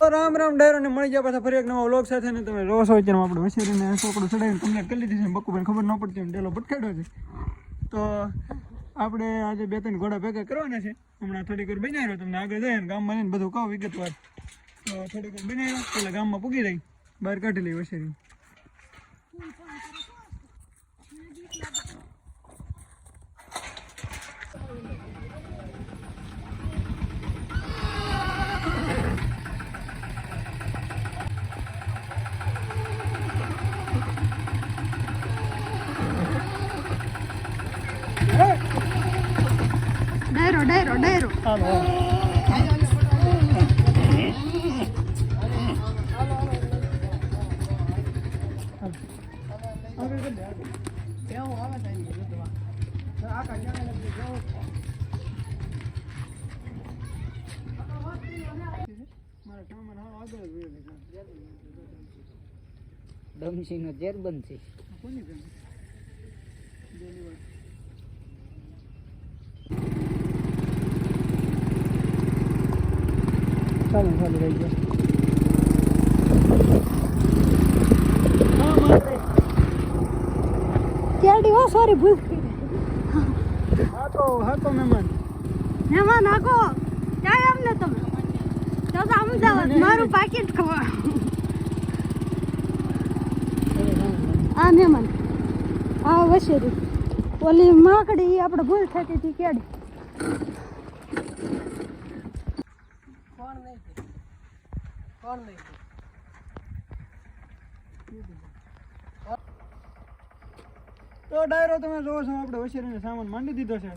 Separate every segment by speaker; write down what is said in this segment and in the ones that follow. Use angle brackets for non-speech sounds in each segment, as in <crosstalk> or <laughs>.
Speaker 1: હા
Speaker 2: રામ રામ ડાયરો ને મળી ગયા પાછા ફરી એક નવા વ્લોગ સાથે ને તમે રોસો વિચારમાં આપણે વસેરીને ચોકડું ચડાવીને કમ્પ્લીટ કરી લીધી છે બકુભાઈ ખબર ન પડતી હોય ડેલો ભટકાડ્યો છે. તો આપણે આજે બે ત્રણ ઘોડા ભેગા કરવાના છે. હમણાં થોડીક વાર બનાવ્યો તમને આગળ જાય ને ગામમાં જઈને બધું કહું વિગતવાર. થોડીક વાર બનાવ્યો પેલા ગામમાં પૂગી રહી બહાર કાઢી લઈ વસેરી
Speaker 1: ડાયરો ડાયરો ડાયરો
Speaker 3: ડમસી નો ઝેર? બનશે
Speaker 2: ચાલો ચાલુ રહી ગયા.
Speaker 1: કેરડી હો સોરી ભૂલ.
Speaker 2: હા તો હા તો મહેમાન.
Speaker 1: મહેમાન આખો ક્યાં એમને તમે તો તો અમદાવાદ મારું પાકીટ ખવા આ મહેમાન આ વસેરી. ઓલી માકડી એ આપણે ભૂલ થતી હતી કેડી.
Speaker 2: તો ડાયરો તમે જોવો છો, આપણે હોશિયારીને સામાન માંડી દીધો છે.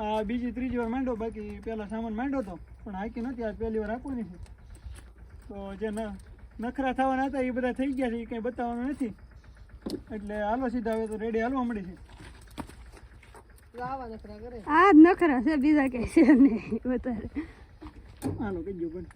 Speaker 2: આ બીજી ત્રીજી વાર માંડ્યો, બાકી પહેલાં સામાન માંડ્યો હતો પણ હાકી નથી આજ પહેલી વાર આપવાની છે. તો જે નખરા થવાના હતા એ બધા થઈ ગયા છે એ કંઈ બતાવવાનું નથી. એટલે હાલો સીધા હવે તો રેડી હાલવા મળી છે.
Speaker 1: આ જ નખરા છે બીજા કઈ છે નહીં વધારે
Speaker 2: હાલો ગયું પણ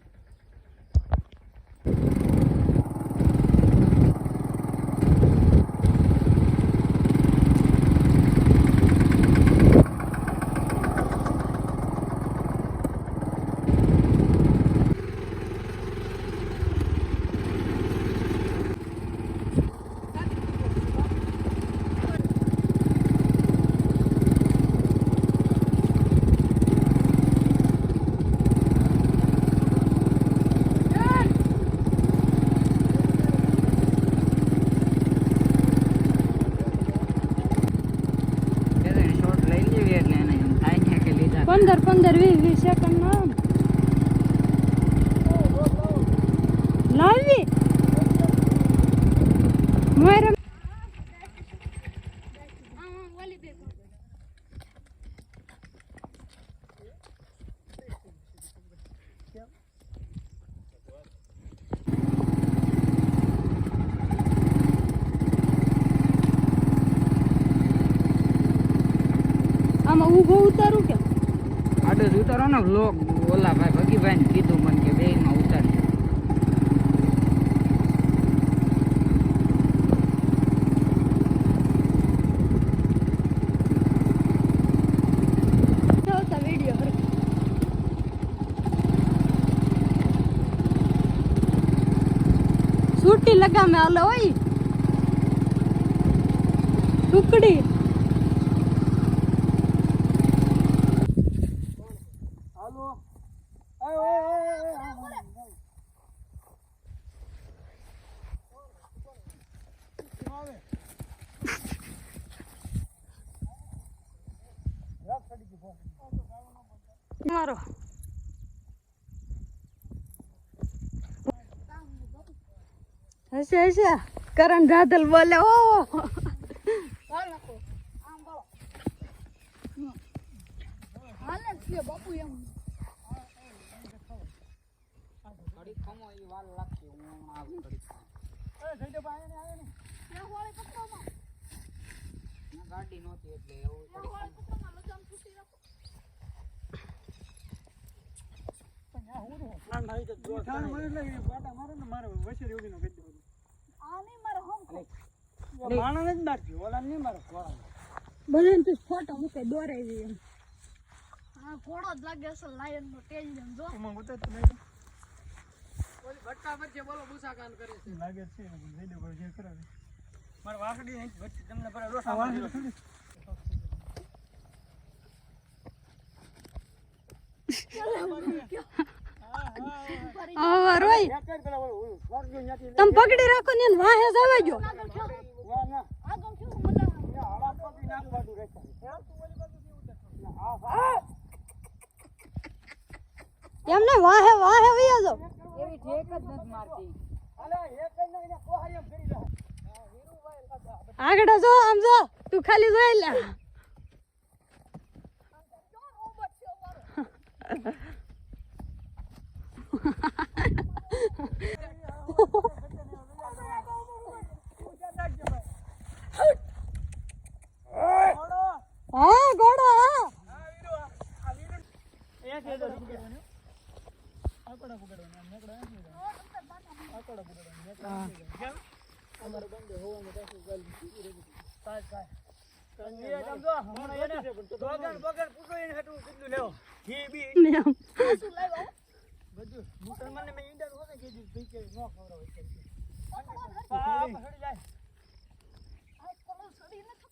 Speaker 3: શોર્ટ લઈ લેવી એટલે એને એમ થાય ને કે લીધા
Speaker 1: પંદર પંદર વીસ વીસ સેકન્ડ ના લાવવી મારે આમાં ઊભો ઉતારું
Speaker 3: જ ઉતારો ને લોક ઓલા ભાઈ ભગીભાઈ ને કીધું મને કે બે માં ઉતાર.
Speaker 1: સૂટી લગામે હાલો હોય ટુકડી. હશે હશે કરણ રાધલ બોલે ઓ
Speaker 3: ઘડી ખમો એ વાર લાગશે હું આવું ઘડી
Speaker 2: એ, જઈ દે ભાઈ, આને, આને.
Speaker 3: ના ગાડી નહોતી એટલે એવું
Speaker 4: મારે ને મારે વસેરી ઉડીનો કરી દેવાનું.
Speaker 1: આ નહીં મારો હમ
Speaker 4: માણસને જ નાખી, ઓલાને નહીં મારે, ઓલાને.
Speaker 1: બધાને તું ફોટો મૂકે દોરાવી એમ.
Speaker 5: હા ઘોડો જ લાગે અસલ લાયન નો તેજ જેમ જો
Speaker 4: એમાં ઉતાર તો
Speaker 6: ઓલી ભટ્ટા પર છે બોલો બુસાકાન કરે છે.
Speaker 4: લાગે છે એવું, જઈ જે કરાવે. મારે વાંસળી નહીં વચ્ચે તમને પેલા રોસા વાંસળી થોડી.
Speaker 1: હવે રોય. તમે પકડી રાખો ને વાહે જવા જો. એમને વાહે વાહે વયા જો
Speaker 6: એવી ઠેક જ નથી મારતી.
Speaker 4: અલા, એક જ નહીં, કોહારી એમ ફેરી લે.
Speaker 1: આગળ જો આમ જો. તું ખાલી જોઈ લે <laughs> હા ગોડો હા
Speaker 4: એક જ પકડવાનું. આંકડા પકડવાના, આમ નેકડા નાખી દેવાના. આંકડા પકડવાના, નેકડા નાખી દેવાના. કેમ? અમારે બંને હોવામાં પાછું ગાલી સીધી રહી ગઈ. કાંઈ, કાંઈ. કાંઈ એ સમજો, હમણાં એને બગડ, બગડ પૂછો એને હાટું કેટલું લેવો. ઘી બી
Speaker 1: એમ.
Speaker 4: બધું. મુસલમાનને મેં ઈંડા નહોતા કીધું, ભઈ કે ન ખવડાવો એટલે. હા, હા, સડી જાય. એને કહું પટ્ટાવાળી કહેવાય. એ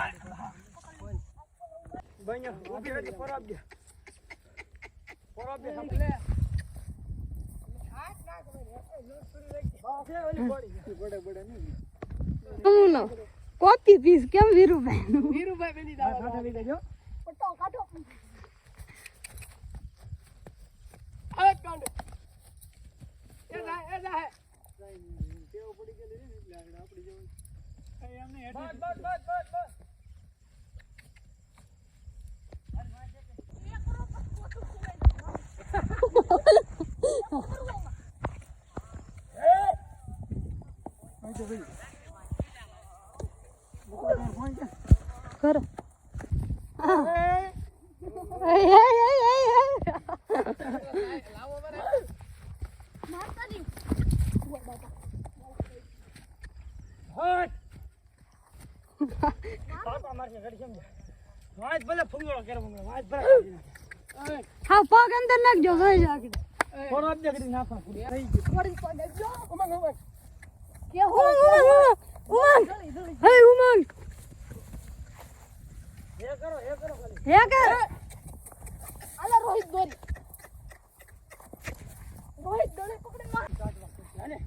Speaker 4: જો જાય. હટ, બેટો. હટ, હટ, હટ. હટ. લઈ જાય તું. હટ, હટ. ભાઈ, ઊભી રહેજે, પરાબ દે. પરાબ દે, સાંભળ. બાપરે, ઓલી પડી ગઈ. બડે, બડે નહીં.
Speaker 1: અમુનો કોપી પીસ કેમ વીરુભાઈ નું
Speaker 4: હા, સાથે લઈ લેજો.
Speaker 5: પટ્ટો કાઢો
Speaker 4: ટેવ પડી ગયેલી છે ને એટલે આગળ આપણી જેવું. કઈ એમ નહીં, હેઠી- અહીં તો ભાઈ. મૂકો તાર ફોન ક્યાં?
Speaker 1: કરો
Speaker 4: એ,
Speaker 1: એ, એ, એ, એ, એ.
Speaker 5: મારતાની
Speaker 4: હટ. પાપા મારશે, ઘડી સમજે. વાંચ ભલે ફૂંગળો કરે નાખે.
Speaker 1: હા પગ અંદર નાખજો જોઈ જો.
Speaker 4: ઉમંગ, ઉમંગ.
Speaker 5: હો
Speaker 1: ઉમંગ! હે ઉમંગ!
Speaker 4: એ કરો, એ કરો.
Speaker 1: હે કર
Speaker 5: આલા રોહિત દોરી. રોહિત દોરી પકડી માર
Speaker 4: હાલે.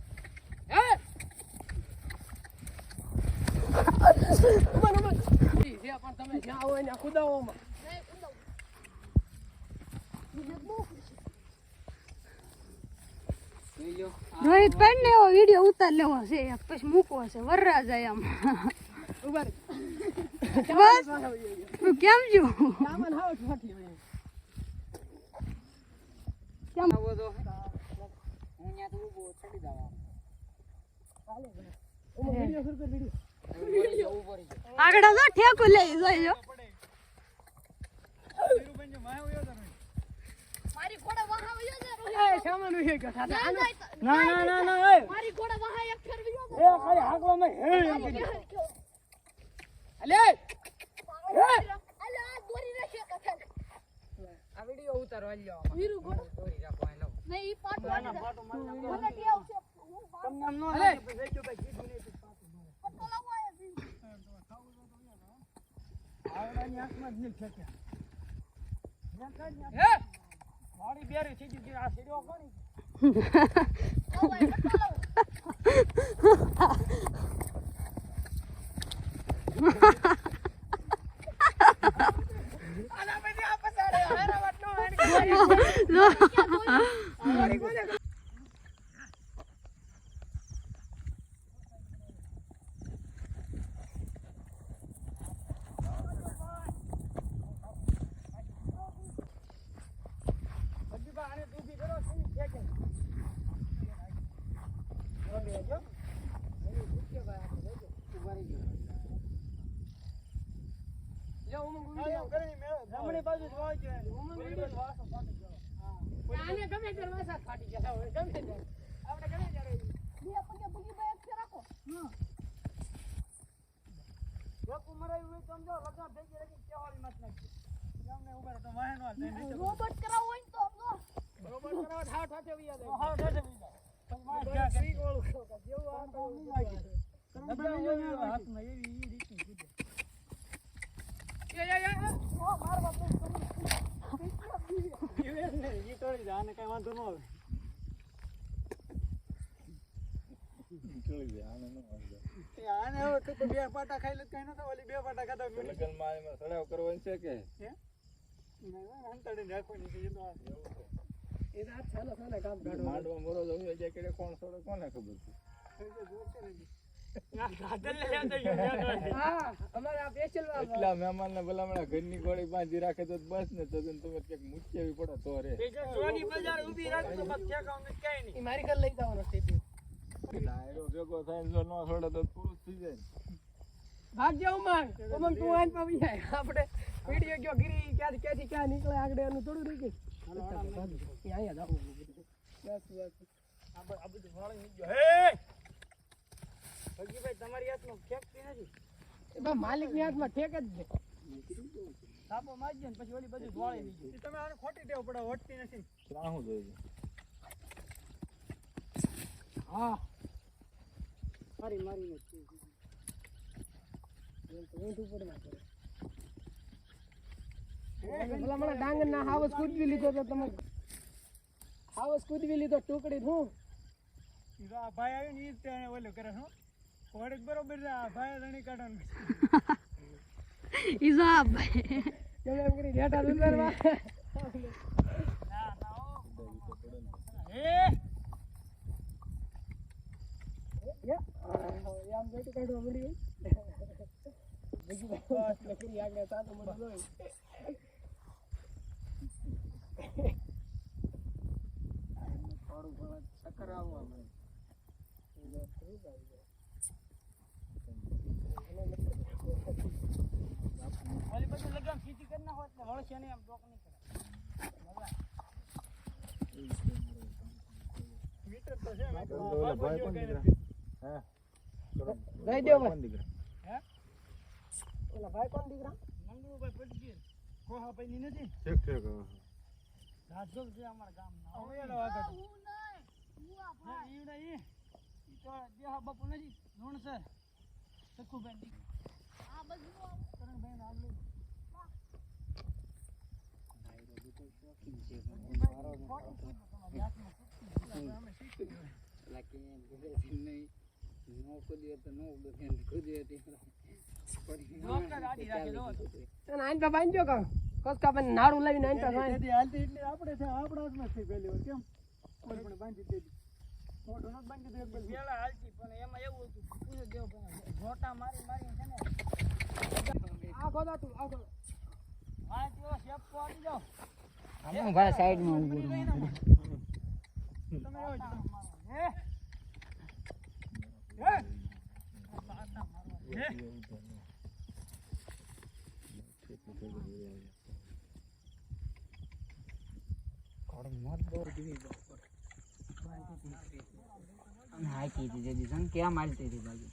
Speaker 6: પણ તમે જ્યાં હોય ને ખુદાઓમાં.
Speaker 1: રોહિત પાડ ઉતાર લેવો છે પછી મૂકવો છે, વરરા જાય આમ. લઈ જોઈ જો
Speaker 4: ધીરુભાઈને માહે વયો જાનો.
Speaker 5: મારી ઘોડા વહા વયો જા રોહિત ના જાય
Speaker 4: ના, ના, ના, ના, એ.
Speaker 5: મારી ઘોડા વહા એક ફેર
Speaker 4: એ ખાલી હાંકવામાં હે એમ કીધું.
Speaker 6: અલે આ વિડિયો ઉતારવા લ્યો
Speaker 5: વીરુ ઘોડો
Speaker 6: દોરી રાખો આનો
Speaker 5: નહીં ઈ પાટ વાળી દે. મને છે. પાટ
Speaker 4: તમને ન લાગે, પણ જઈ ભાઈ, કીધું નહીં તો પાછું
Speaker 5: લાવો
Speaker 4: આવડાની આંખમાં જ નહીં ફેંક્યા. ને
Speaker 6: હે
Speaker 4: વાળી બેરી થઈ ગઈ, આ સીડો કોની? <laughs>
Speaker 5: લાવો આયા પટ્ટો લાવો
Speaker 1: જો
Speaker 2: જમણી બાજુ જ વાંચે
Speaker 6: આને ગમે ત્યારે વાસા ફાટી ગયા હોય ગમે ત્યારે. આપણે ગમે ત્યારે બે પગે પગે બે એક રાખો.
Speaker 2: જોકું મરાયું હોય તો સમજો લગન થઈ ગઈ કેવાળી મત નાખી. ગામને ઊભા તો વાહન વાળ થઈને
Speaker 6: રોબોટ કરાવવો હોય તો સમજો
Speaker 2: બરોબર કરાવો હાથ હાથે વી જાય હા હાથે વી જાય માર ગયા સી ગોળું જેવું આ તો નહીં લાગે? તમે જો હાથમાં એવી બે પાટા ખાઈ લે કઈ ન થાય ઓલી બે પાટા ખાતા
Speaker 7: લગ્નમાં એમાં સડાવ કરવાનો છે કે
Speaker 2: રાખવાની છે એ તો
Speaker 6: એ રાત સાલા સાલા કામ
Speaker 7: માંડવા મોરો તો જાય કે કોણ સડે કોને ખબર છે?
Speaker 6: હા આ સ્પેશિયલ
Speaker 7: એટલા મહેમાન ને ભલામણા ઘરની ગોળી બાંધી રાખે તો બસ ને તો તમે ક્યાંક મૂચેવી પડે તો રે.
Speaker 6: ઈ મારી ઘર લઈ જવાનો છે
Speaker 7: ડાયરો ભેગો થાય જો ન છોડે તો પૂરું થઈ જાય ને.
Speaker 6: ભાગ જાવ તું આઈને પાવી જાય. આપણે વિડિયો ગયો ગીરી ક્યાંથી ક્યાંથી ક્યાં નીકળે આગળ એનું થોડું રહી ગયું. અહીંયા જાવ બસ બસ.
Speaker 2: તમારી હાથમાં ફેંકતી નથી.
Speaker 6: એ બા માલિકની હાથમાં ઠેક જ છે.
Speaker 2: સાપો મારજે ને પછી ઓલી બધું ધોળી લીધી તમે આને ખોટી ટેવ પડે વટતી નથી.
Speaker 7: જોઈએ?
Speaker 6: હા.
Speaker 2: મારી મારી
Speaker 6: ઊંધું પડે ના કરે ભલા મને ડાંગર ના હાવસ કૂદવી લીધો તો તમે હાવસ કૂદવી લીધો ટુકડી હું?
Speaker 2: ભાઈ આવ્યો ને ઈ જ તેને ઓલું કરે હું ઘોડે બરોબર છે આ ભાઈ રણી કાઢવાનું.
Speaker 1: ઈજાબ
Speaker 6: કેમ એમ કરી ડેટા દુકાનમાં.
Speaker 2: એ!
Speaker 6: આમ બેટી કાઢવા મળી બીજી વાત આગળ સાતો મળી જોઈ
Speaker 2: ચક્કર આવવા મળે ઓલી બધું લગામ ખીચી કરી નાખો એટલે વળશે નહીં આમ ડોક નહીં કરે. બાપુ નથી. કરણભાઈ નામ લઈ. નોકર આડી રાખી દો.
Speaker 6: અને આઈન પા બાંધ્યો કાં કસકા પણ નાડું
Speaker 2: એટલે આપણે છે આપણા જ થઈ પહેલી કેમ પણ બાંધી દેજો મોઢું નથી બાંધી દે પેલા હાલતી પણ એમાં એવું હતું પૂછે દેવ જોટા મારી મારી છે ને
Speaker 6: આ તું, આ ખોદા
Speaker 2: હા તો આવી જાઓ
Speaker 3: હું ભાઈ સાઈડમાં ઊભો રહું. હાકી હતી જદી સન ક્યાં મારતી હતી બાજુ?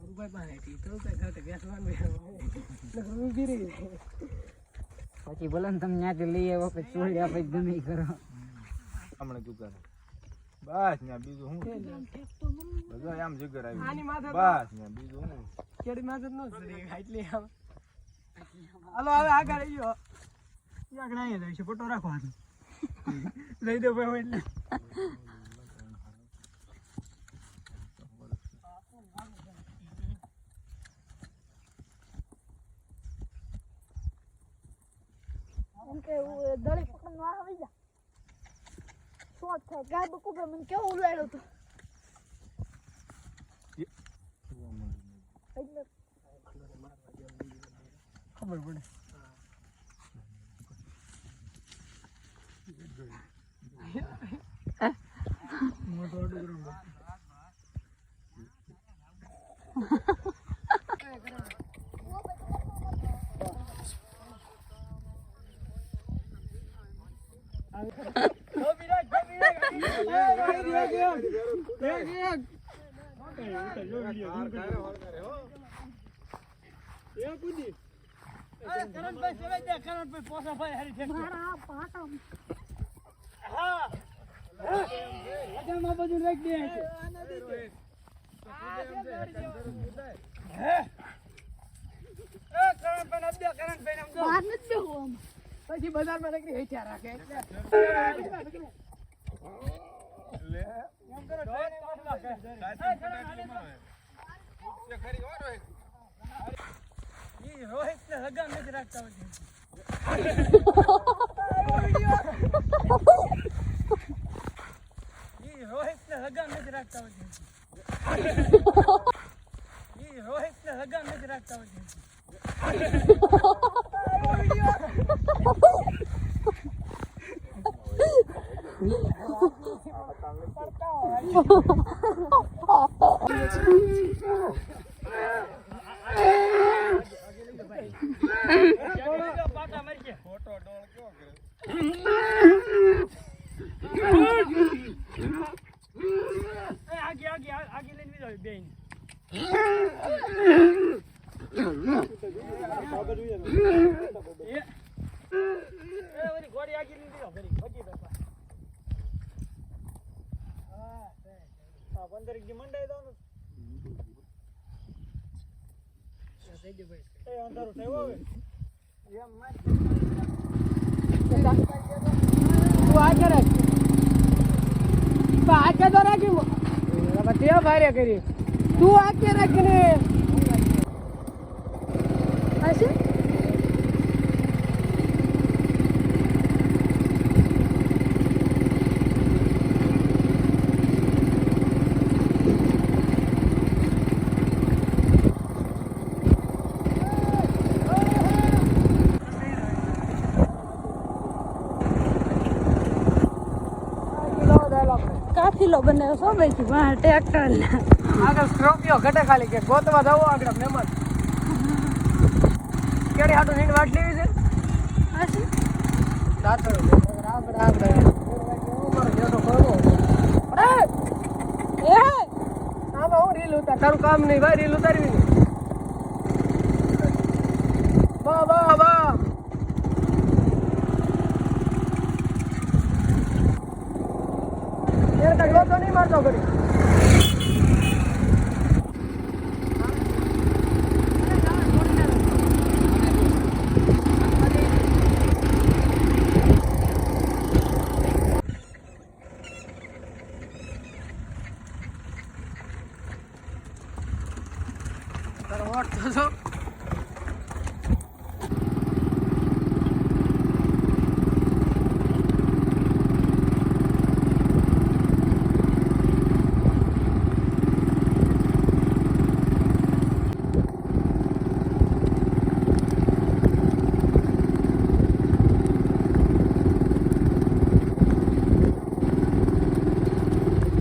Speaker 6: રૂપાઈ પાસે તો કઈ બેસવાનું નકર રહી.
Speaker 3: પછી બોલો ને તમે ત્યાંથી લઈ આવો પછી ચોરી આપે ગમે કરો.
Speaker 7: હમણાં દુકાન બસ ને બીજું શું બધા આમ જગર
Speaker 6: આની
Speaker 7: આવી
Speaker 6: માથે તો
Speaker 7: બસ ને બીજું શું
Speaker 6: કેડી માથે નો એટલે આમ. હાલો હવે આગળ આવી ગયો
Speaker 2: આગળ અહીંયા જાય છે ફોટો રાખો લઈ દો ભાઈ એટલે.
Speaker 1: એમ કે દળી પકડનો આવી જા. શોર્ટ થાય? ગાય બકુ મને કેવો ઉલાડ્યો તો એટલે
Speaker 2: ખબર પડે. મોટો ડુંગર
Speaker 1: બધું રાખ દે હે એ કરણ પેન અબ દે કરણ પેન અબ નથી બેહો
Speaker 6: પછી બજારમાં નીકળી હેઠ્યા રાખે એટલે તું આ કે તો રાખી ત્યાં ભારે કરી. તું આ કે રાખીને
Speaker 1: હશે? છો ભાઈ વાહ ટ્રેક્ટર
Speaker 6: આગળ સ્ક્રોપિયો ઘટે ખાલી કે ગોતવા જવો આગળ મહેમાન કેડી હાટુ નીંદ વાટ લેવી છે?
Speaker 1: હશે
Speaker 6: દાંતડો આગળ આગળ મારો જેઠો કરવો
Speaker 1: એ
Speaker 6: આમાં હું રીલ ઉતાર તારું કામ નહીં ભાઈ રીલ ઉતારવી નહીં વાહ વાહ વાહ યાર કાંઈ ગોતો નહીં મારતો